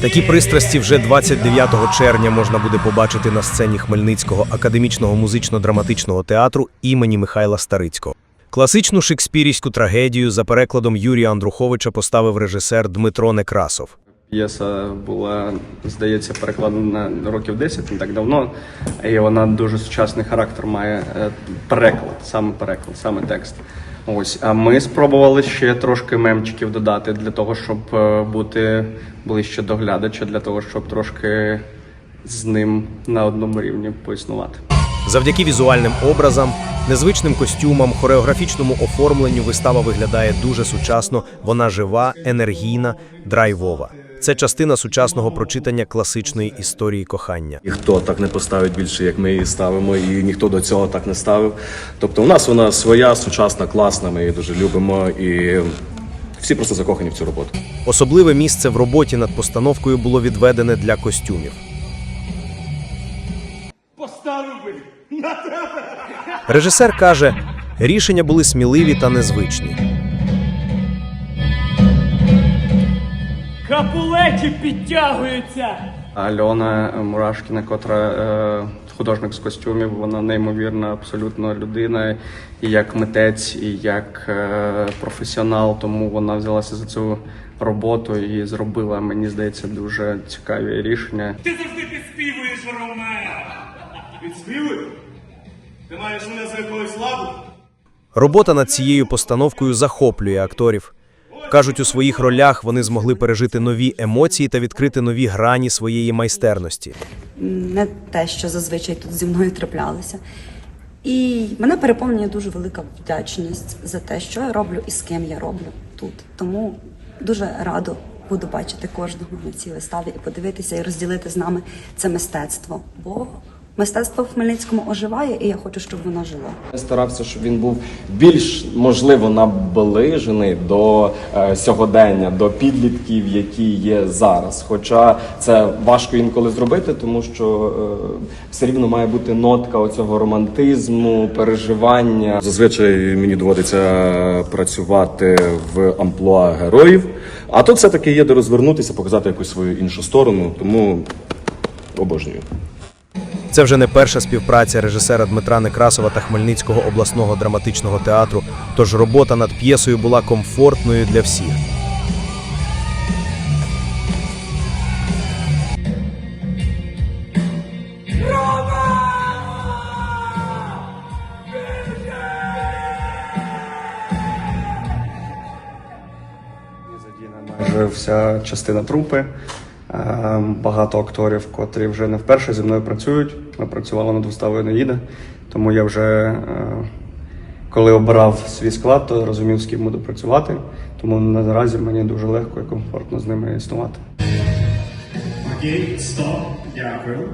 Такі пристрасті вже 29 червня можна буде побачити на сцені Хмельницького академічного музично-драматичного театру імені Михайла Старицького. Класичну шекспірівську трагедію за перекладом Юрія Андруховича поставив режисер Дмитро Некрасов. П'єса була, здається, перекладена років 10, не так давно, і вона дуже сучасний характер має е, переклад, саме переклад, саме текст. Ось, а ми спробували ще трошки мемчиків додати для того, щоб е, бути ближче до глядача, для того, щоб трошки з ним на одному рівні поіснувати. Завдяки візуальним образам, незвичним костюмам, хореографічному оформленню вистава виглядає дуже сучасно, вона жива, енергійна, драйвова. Це частина сучасного прочитання класичної історії кохання. Ніхто так не поставить більше, як ми її ставимо, і ніхто до цього так не ставив. Тобто, у нас вона своя, сучасна, класна. Ми її дуже любимо, і всі просто закохані в цю роботу. Особливе місце в роботі над постановкою було відведене для костюмів. Режисер каже, рішення були сміливі та незвичні. Капулеті підтягуються. Альона Мурашкіна, котра е, художник з костюмів, вона неймовірна абсолютно людина, і як митець, і як е, професіонал. Тому вона взялася за цю роботу і зробила, мені здається, дуже цікаві рішення. Ти завжди підспівуєш, Ромео. Підспівую? Ти маєш мене за якогось ладу? Робота над цією постановкою захоплює акторів. Кажуть, у своїх ролях вони змогли пережити нові емоції та відкрити нові грані своєї майстерності. не те, що зазвичай тут зі мною траплялося. І мене переповнює дуже велика вдячність за те, що я роблю і з ким я роблю тут. Тому дуже радо буду бачити кожного на цій виставі і подивитися і розділити з нами це мистецтво. Бо мистецтво в Хмельницькому оживає, і я хочу, щоб воно жило. Я старався, щоб він був більш можливо наближений до е, сьогодення, до підлітків, які є зараз. Хоча це важко інколи зробити, тому що е, все рівно має бути нотка оцього романтизму, переживання. Зазвичай мені доводиться працювати в амплуа героїв, а тут все таки є де розвернутися, показати якусь свою іншу сторону, тому обожнюю. Це вже не перша співпраця режисера Дмитра Некрасова та Хмельницького обласного драматичного театру. Тож робота над п'єсою була комфортною для всіх. Задіяна майже вся частина трупи. Е, Багато акторів, котрі вже не вперше зі мною працюють. Ми працювали над виставою Наїда, тому я вже, е, коли обирав свій склад, то розумів, з ким буду працювати. Тому наразі мені дуже легко і комфортно з ними існувати. Окей, стоп, дякую.